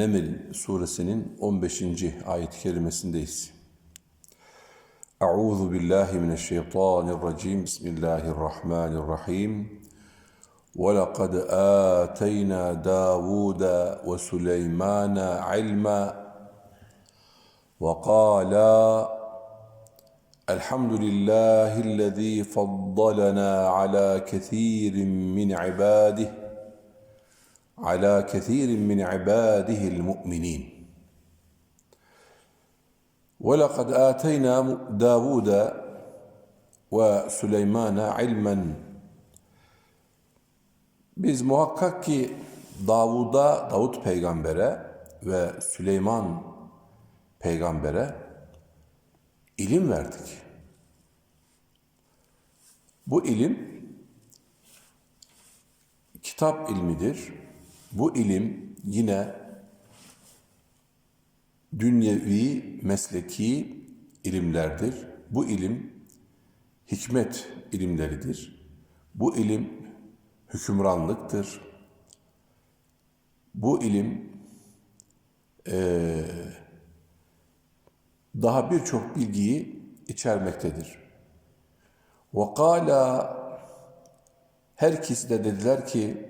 Neml suresinin 15. ayet-i kerimesindeyiz. Euzu billahi mineşşeytanirracim. Bismillahirrahmanirrahim. وَلَقَدْ آتَيْنَا دَاوُودَ وَسُلَيْمَانَ عِلْمًا وقالا الحمد لله الذي فضلنا على كثير من عباده على كثير من عباده المؤمنين ولقد آتينا داود وسليمان علما Biz muhakkak ki Davud'a, Davut peygambere ve Süleyman peygambere ilim verdik. Bu ilim kitap ilmidir. Bu ilim yine dünyevi, mesleki ilimlerdir. Bu ilim hikmet ilimleridir. Bu ilim hükümranlıktır. Bu ilim daha birçok bilgiyi içermektedir. وَقَالَ Her ikisi de dediler ki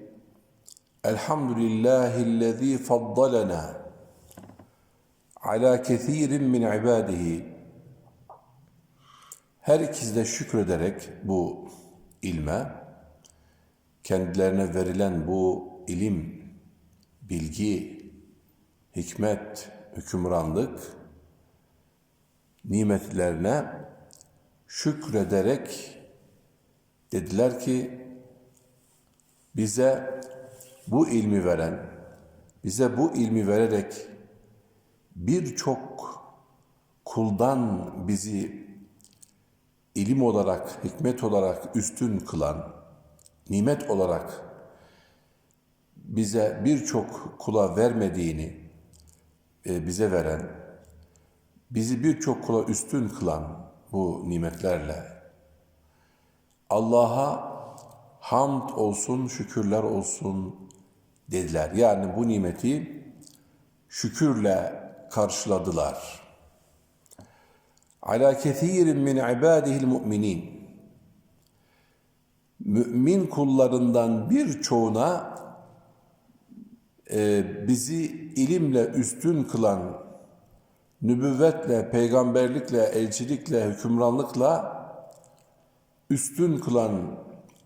Elhamdülillahillezî faddalena ala kethirin min ibadihi Her ikisi de şükrederek bu ilme, kendilerine verilen bu ilim, bilgi, hikmet, hükümranlık, nimetlerine şükrederek dediler ki bize bu ilmi veren, bize bu ilmi vererek birçok kuldan bizi ilim olarak, hikmet olarak üstün kılan, nimet olarak bize birçok kula vermediğini e, bize veren, bizi birçok kula üstün kılan bu nimetlerle Allah'a hamd olsun, şükürler olsun dediler. Yani bu nimeti şükürle karşıladılar. Ala kethirin min ibadihil mu'minin. Mümin kullarından birçoğuna e, bizi ilimle üstün kılan nübüvvetle, peygamberlikle, elçilikle, hükümranlıkla üstün kılan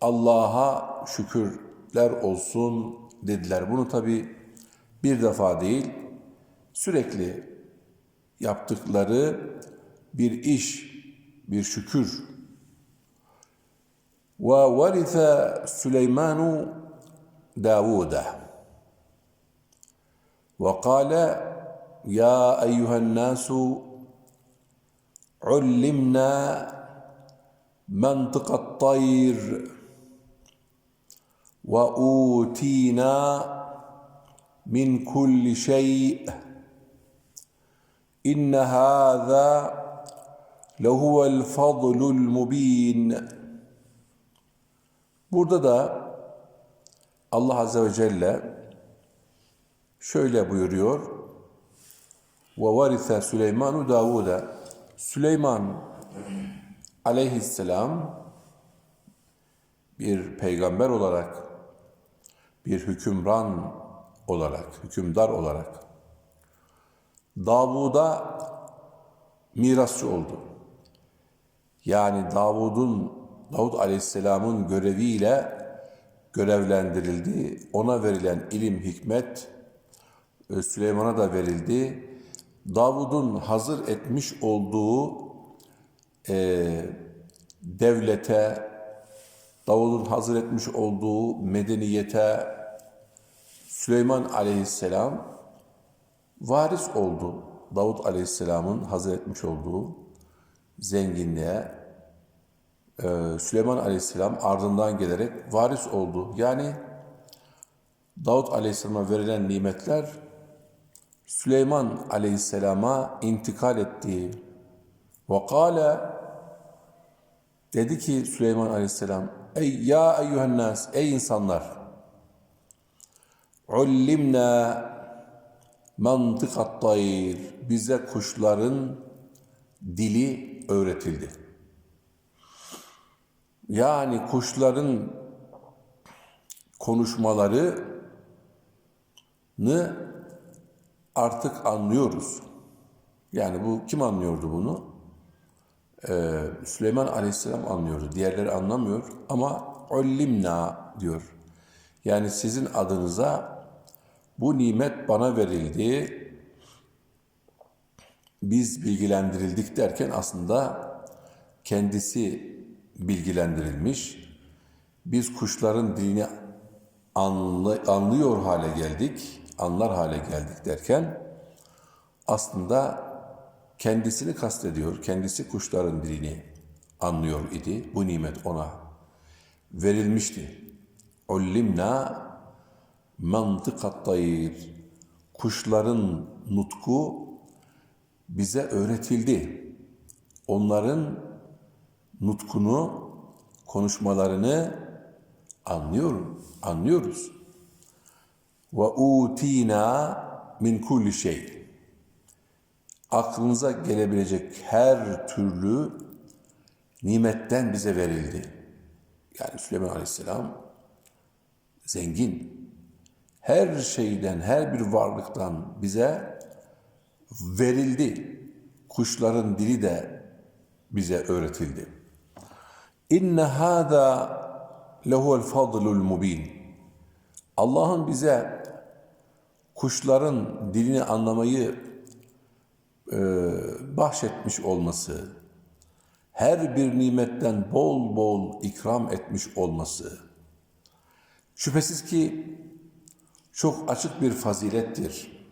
Allah'a şükürler olsun dediler. Bunu tabi bir defa değil, sürekli yaptıkları bir iş, bir şükür. Ve varitha Süleymanu Davuda. Ve kâle يا ايها الناس علمنا منطق الطير واوتينا من كل شيء ان هذا لهو الفضل المبين Burada da Allah Azze ve Celle şöyle buyuruyor. Ve varise Süleymanu Davud'a. Süleyman aleyhisselam bir peygamber olarak, bir hükümran olarak, hükümdar olarak Davud'a mirasçı oldu. Yani Davud'un, Davud aleyhisselamın göreviyle görevlendirildi. Ona verilen ilim, hikmet e, Süleyman'a da verildi. Davud'un hazır etmiş olduğu e, devlete, Davud'un hazır etmiş olduğu medeniyete Süleyman aleyhisselam varis oldu. Davut Aleyhisselam'ın hazır etmiş olduğu zenginliğe e, Süleyman Aleyhisselam ardından gelerek varis oldu. Yani Davut Aleyhisselam'a verilen nimetler Süleyman Aleyhisselam'a intikal etti. Ve kâle dedi ki Süleyman Aleyhisselam Ey ya eyyühen ey insanlar Ullimna mantıkat tayr bize kuşların dili öğretildi. Yani kuşların konuşmalarını artık anlıyoruz. Yani bu kim anlıyordu bunu? Ee, Süleyman Aleyhisselam anlıyordu. Diğerleri anlamıyor ama ullimna diyor. Yani sizin adınıza bu nimet bana verildi. Biz bilgilendirildik derken aslında kendisi bilgilendirilmiş. Biz kuşların dilini anlı, anlıyor hale geldik, anlar hale geldik derken aslında kendisini kastediyor. Kendisi kuşların dilini anlıyor idi. Bu nimet ona verilmişti. Ullimna mantıkat tayir. Kuşların nutku bize öğretildi. Onların nutkunu, konuşmalarını anlıyorum, anlıyoruz. Ve utina min kulli şey. Aklınıza gelebilecek her türlü nimetten bize verildi. Yani Süleyman Aleyhisselam zengin. Her şeyden, her bir varlıktan bize verildi. Kuşların dili de bize öğretildi. İnne hâdâ lehuvel fadlul mubin. Allah'ın bize kuşların dilini anlamayı e, bahşetmiş olması, her bir nimetten bol bol ikram etmiş olması, şüphesiz ki çok açık bir fazilettir.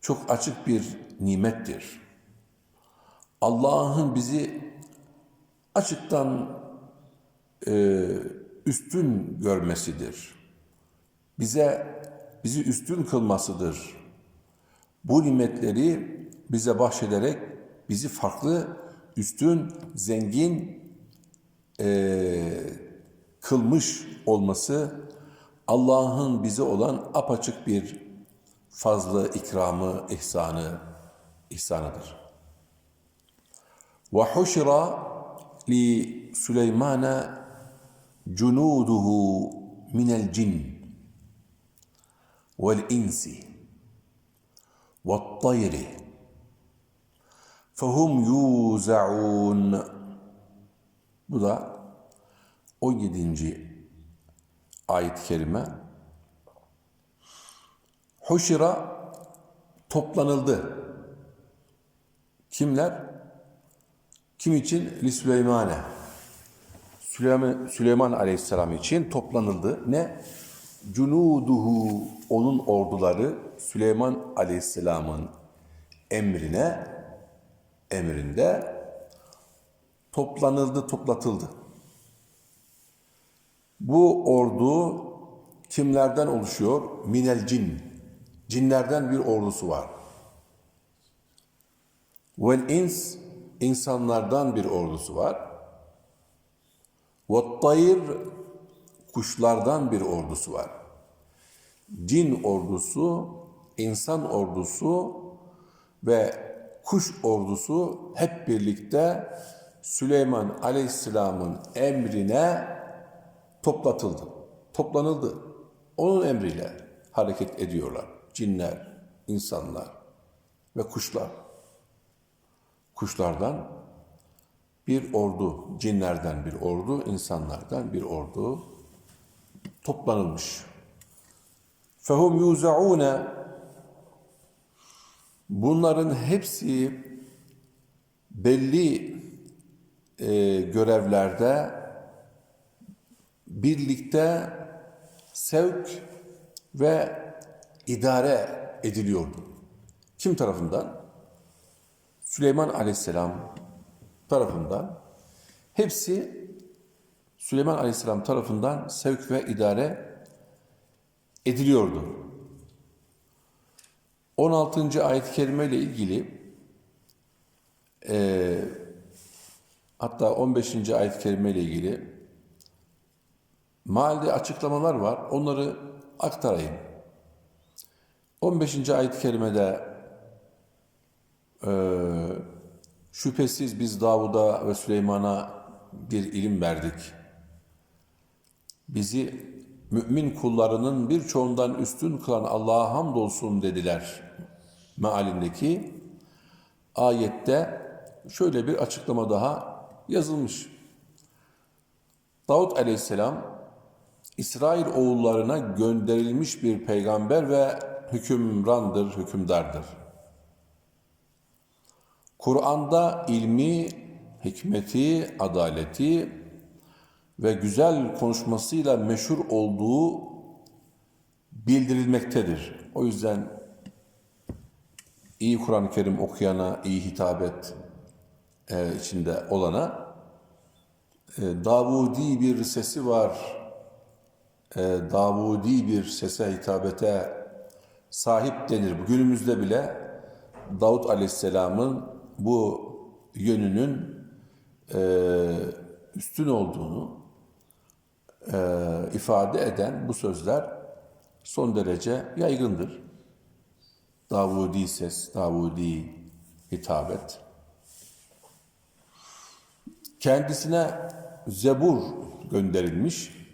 Çok açık bir nimettir. Allah'ın bizi açıktan e, üstün görmesidir. Bize bizi üstün kılmasıdır. Bu nimetleri bize bahşederek bizi farklı, üstün, zengin e, kılmış olması Allah'ın bize olan apaçık bir fazla ikramı, ihsanı, ihsanıdır. Ve huşira li Süleymana cunuduhu minel cin vel insi ve tayri bu da 17. ayet-i kerime Huşira toplanıldı. Kimler? Kim için? Li Süleymane. Süleyman, Süleyman Aleyhisselam için toplanıldı. Ne? Cunuduhu, onun orduları Süleyman Aleyhisselam'ın emrine, emrinde toplanıldı, toplatıldı. Bu ordu kimlerden oluşuyor? Minel cin. Cinlerden bir ordusu var. Vel ins, insanlardan bir ordusu var. Ve tayr, kuşlardan bir ordusu var. Cin ordusu, insan ordusu ve kuş ordusu hep birlikte Süleyman Aleyhisselam'ın emrine toplatıldı, toplanıldı. Onun emriyle hareket ediyorlar. Cinler, insanlar ve kuşlar. Kuşlardan bir ordu, cinlerden bir ordu, insanlardan bir ordu toplanılmış. Fehum yuzaune Bunların hepsi belli e, görevlerde birlikte sevk ve idare ediliyordu. Kim tarafından? Süleyman Aleyhisselam tarafından. Hepsi Süleyman Aleyhisselam tarafından sevk ve idare ediliyordu. 16. ayet-i kerime ile ilgili eee, hatta 15. ayet-i kerime ile ilgili Mealde açıklamalar var. Onları aktarayım. 15. ayet-i kerimede eee, şüphesiz biz Davud'a ve Süleyman'a bir ilim verdik. Bizi mümin kullarının birçoğundan üstün kılan Allah'a hamdolsun dediler. Mealindeki ayette şöyle bir açıklama daha yazılmış. Davut aleyhisselam İsrail oğullarına gönderilmiş bir peygamber ve hükümrandır, hükümdardır. Kur'an'da ilmi, hikmeti, adaleti ve güzel konuşmasıyla meşhur olduğu bildirilmektedir. O yüzden iyi Kur'an-ı Kerim okuyana, iyi hitabet e, içinde olana e, Davudi bir sesi var, e, Davudi bir sese hitabete sahip denir. Günümüzde bile Davut Aleyhisselam'ın bu yönünün e, üstün olduğunu e, ifade eden bu sözler son derece yaygındır. Davudi ses, Davudi hitabet. Kendisine zebur gönderilmiş,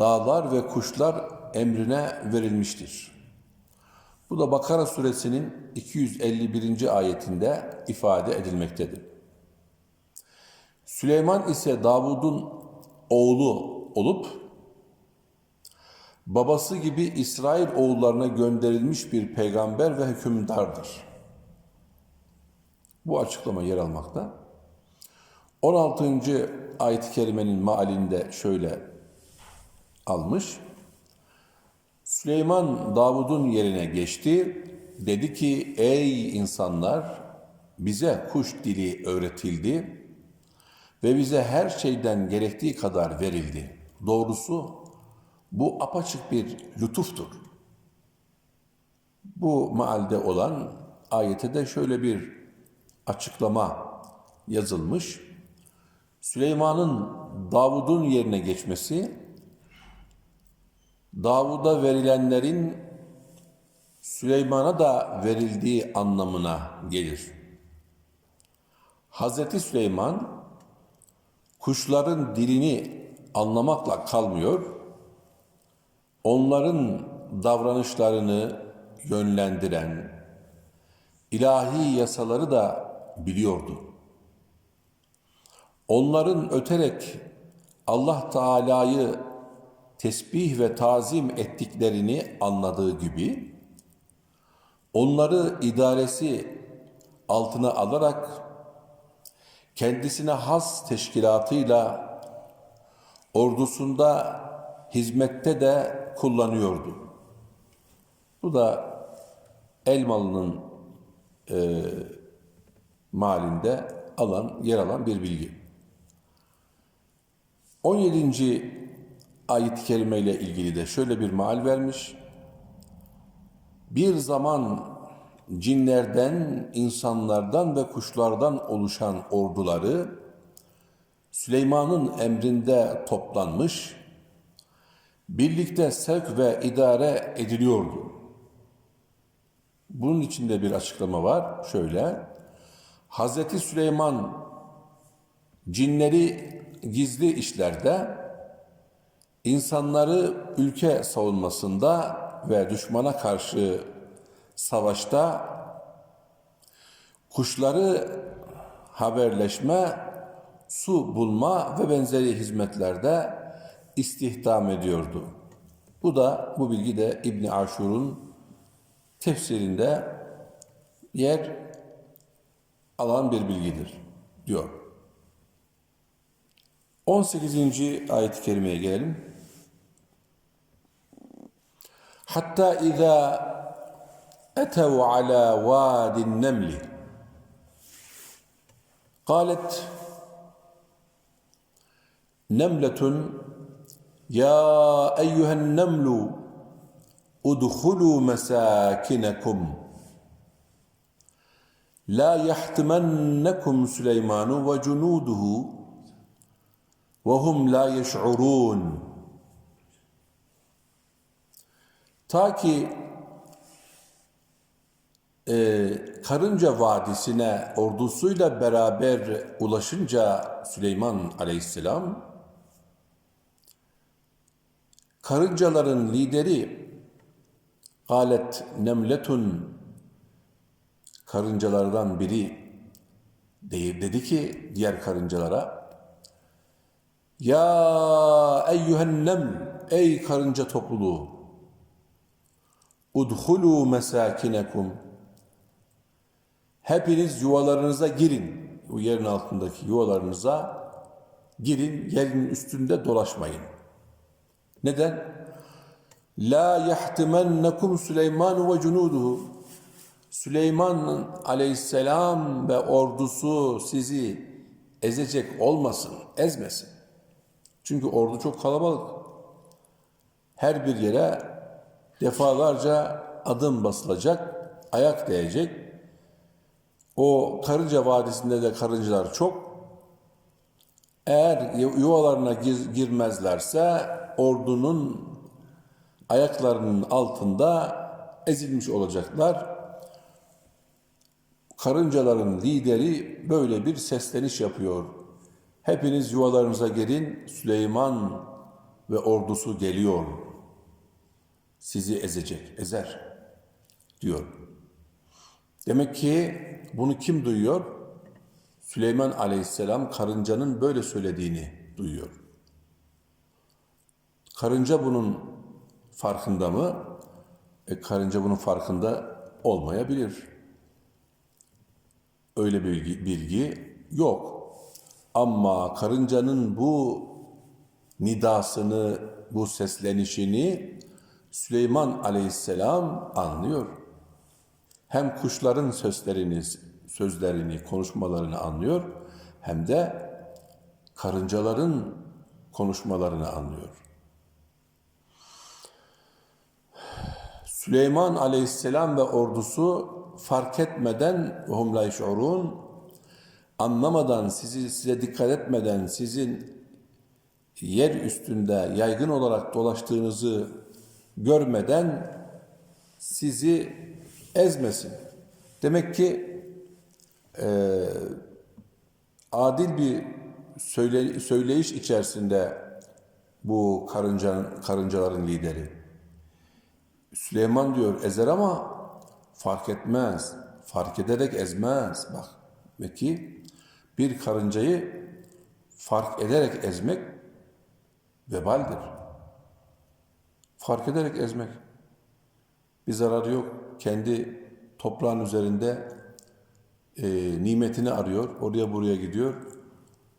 dağlar ve kuşlar emrine verilmiştir. Bu da Bakara suresinin 251. ayetinde ifade edilmektedir. Süleyman ise Davud'un oğlu olup babası gibi İsrail oğullarına gönderilmiş bir peygamber ve hükümdardır. Bu açıklama yer almakta. 16. ayet-i kerimenin mealinde şöyle almış. Süleyman Davud'un yerine geçti. Dedi ki ey insanlar bize kuş dili öğretildi ve bize her şeyden gerektiği kadar verildi. Doğrusu bu apaçık bir lütuftur. Bu mealde olan ayete de şöyle bir açıklama yazılmış. Süleyman'ın Davud'un yerine geçmesi Davud'a verilenlerin Süleyman'a da verildiği anlamına gelir. Hazreti Süleyman kuşların dilini anlamakla kalmıyor, onların davranışlarını yönlendiren ilahi yasaları da biliyordu. Onların öterek Allah Teala'yı tesbih ve tazim ettiklerini anladığı gibi onları idaresi altına alarak kendisine has teşkilatıyla ordusunda hizmette de kullanıyordu. Bu da Elmalı'nın e, malinde alan, yer alan bir bilgi. 17 ayet-i kerime ile ilgili de şöyle bir maal vermiş. Bir zaman cinlerden, insanlardan ve kuşlardan oluşan orduları Süleyman'ın emrinde toplanmış, birlikte sevk ve idare ediliyordu. Bunun içinde bir açıklama var. Şöyle, Hazreti Süleyman cinleri gizli işlerde insanları ülke savunmasında ve düşmana karşı savaşta kuşları haberleşme, su bulma ve benzeri hizmetlerde istihdam ediyordu. Bu da bu bilgi de İbn Aşur'un tefsirinde yer alan bir bilgidir diyor. 18. ayet-i kerimeye gelelim. Hatta izâ أتوا على واد النمل. قالت نملة يا أيها النمل ادخلوا مساكنكم. لا يحتمنكم سليمان وجنوده وهم لا يشعرون. Ta ki e, Karınca Vadisi'ne ordusuyla beraber ulaşınca Süleyman Aleyhisselam karıncaların lideri Galet Nemletun karıncalardan biri deyip dedi ki diğer karıncalara Ya eyyühen neml ey karınca topluluğu udhulu mesakinekum hepiniz yuvalarınıza girin. Bu yerin altındaki yuvalarınıza girin. Yerin üstünde dolaşmayın. Neden? La yahtimennekum Süleyman ve cunuduhu. Süleyman aleyhisselam ve ordusu sizi ezecek olmasın, ezmesin. Çünkü ordu çok kalabalık. Her bir yere defalarca adım basılacak, ayak değecek. O Karınca Vadisi'nde de karıncalar çok. Eğer yuvalarına gir- girmezlerse ordunun ayaklarının altında ezilmiş olacaklar. Karıncaların lideri böyle bir sesleniş yapıyor. Hepiniz yuvalarınıza girin, Süleyman ve ordusu geliyor. Sizi ezecek, ezer diyor. Demek ki bunu kim duyuyor? Süleyman aleyhisselam karıncanın böyle söylediğini duyuyor. Karınca bunun farkında mı? E, karınca bunun farkında olmayabilir. Öyle bir bilgi, bilgi yok. Ama karıncanın bu nidasını, bu seslenişini Süleyman aleyhisselam anlıyor. Hem kuşların sözlerini, sözlerini, konuşmalarını anlıyor, hem de karıncaların konuşmalarını anlıyor. Süleyman aleyhisselam ve ordusu fark etmeden hum la anlamadan sizi size dikkat etmeden sizin yer üstünde yaygın olarak dolaştığınızı görmeden sizi ezmesin. Demek ki e, adil bir söyle, söyleyiş içerisinde bu karıncanın, karıncaların lideri. Süleyman diyor ezer ama fark etmez. Fark ederek ezmez. Bak ve ki bir karıncayı fark ederek ezmek vebaldir. Fark ederek ezmek. Bir zararı yok. Kendi toprağın üzerinde e, nimetini arıyor. Oraya buraya gidiyor.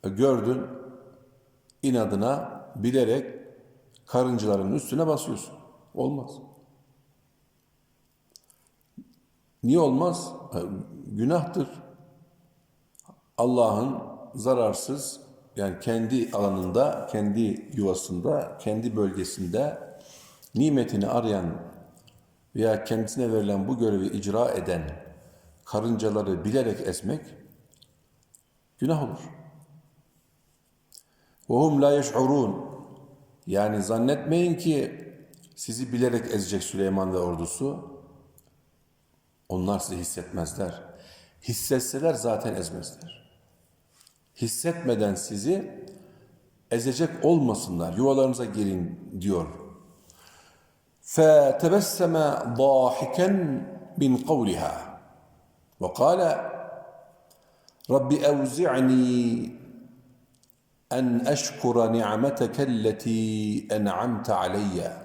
E, gördün inadına bilerek karıncaların üstüne basıyorsun. Olmaz. Niye olmaz? E, Günahtır. Allah'ın zararsız yani kendi alanında, kendi yuvasında, kendi bölgesinde nimetini arayan veya kendisine verilen bu görevi icra eden karıncaları bilerek ezmek günah olur. وَهُمْ la يَشْعُرُونَ Yani zannetmeyin ki sizi bilerek ezecek Süleyman ve ordusu. Onlar sizi hissetmezler. Hissetseler zaten ezmezler. Hissetmeden sizi ezecek olmasınlar. Yuvalarınıza girin diyor. فَتَبَسَّمَ ضَاحِكًا مِنْ قَوْلِهَا وَقَالَ رَبِّ أَوْزِعْنِي أَنْ أَشْكُرَ نِعْمَتَكَ الَّتِي أَنْعَمْتَ عَلَيَّ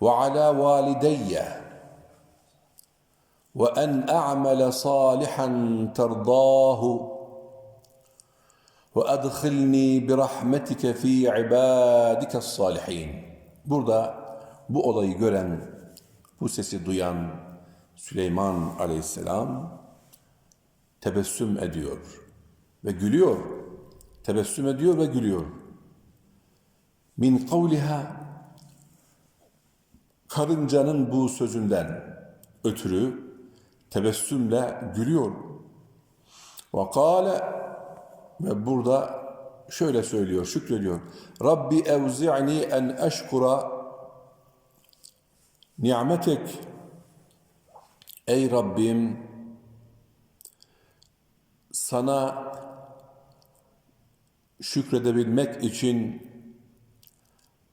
وَعَلَى وَالِدَيَّ وأن أعمل صالحا ترضاه وأدخلني برحمتك في عبادك الصالحين. Burada bu olayı gören Bu sesi duyan Süleyman aleyhisselam tebessüm ediyor ve gülüyor. Tebessüm ediyor ve gülüyor. Min kavliha karıncanın bu sözünden ötürü tebessümle gülüyor. Ve kâle ve burada şöyle söylüyor, şükrediyor. Rabbi evzi'ni en eşkura ni'metek. Ey Rabbim sana şükredebilmek için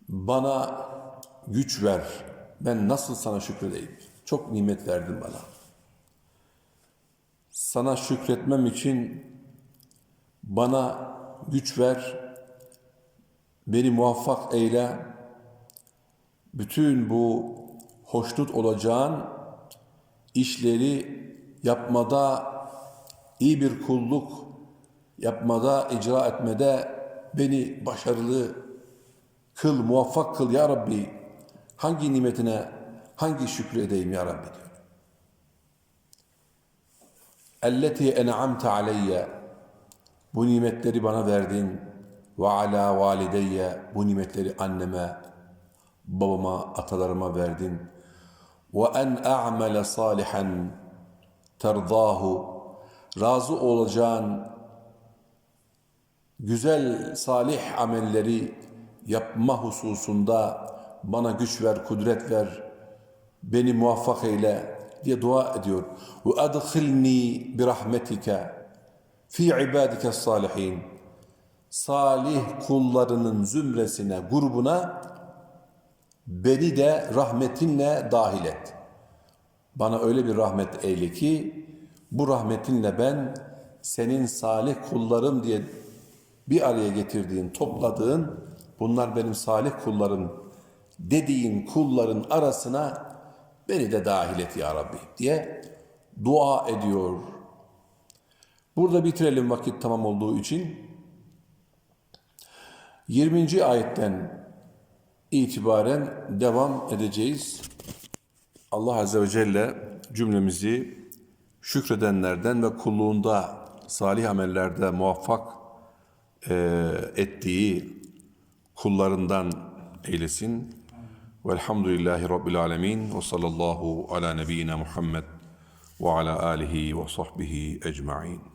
bana güç ver. Ben nasıl sana şükredeyim? Çok nimet verdin bana. Sana şükretmem için bana güç ver. Beni muvaffak eyle. Bütün bu hoşnut olacağın işleri yapmada iyi bir kulluk yapmada, icra etmede beni başarılı kıl, muvaffak kıl ya Rabbi. Hangi nimetine, hangi şükrü edeyim ya Rabbi diyor. Elleti en'amte aleyye bu nimetleri bana verdin ve ala valideyye bu nimetleri anneme, babama, atalarıma verdin. Ve en a'mele salihan terdahu razı olacağın güzel salih amelleri yapma hususunda bana güç ver, kudret ver, beni muvaffak eyle diye dua ediyor. Ve adkhilni bi rahmetike fi ibadike salihin. Salih kullarının zümresine, grubuna beni de rahmetinle dahil et. Bana öyle bir rahmet eyle ki bu rahmetinle ben senin salih kullarım diye bir araya getirdiğin, topladığın bunlar benim salih kullarım dediğin kulların arasına beni de dahil et ya Rabbi diye dua ediyor. Burada bitirelim vakit tamam olduğu için. 20. ayetten itibaren devam edeceğiz. Allah Azze ve Celle cümlemizi şükredenlerden ve kulluğunda salih amellerde muvaffak e, ettiği kullarından eylesin. Velhamdülillahi Rabbil alemin ve sallallahu ala nebiyyina Muhammed ve ala alihi ve sahbihi ecma'in.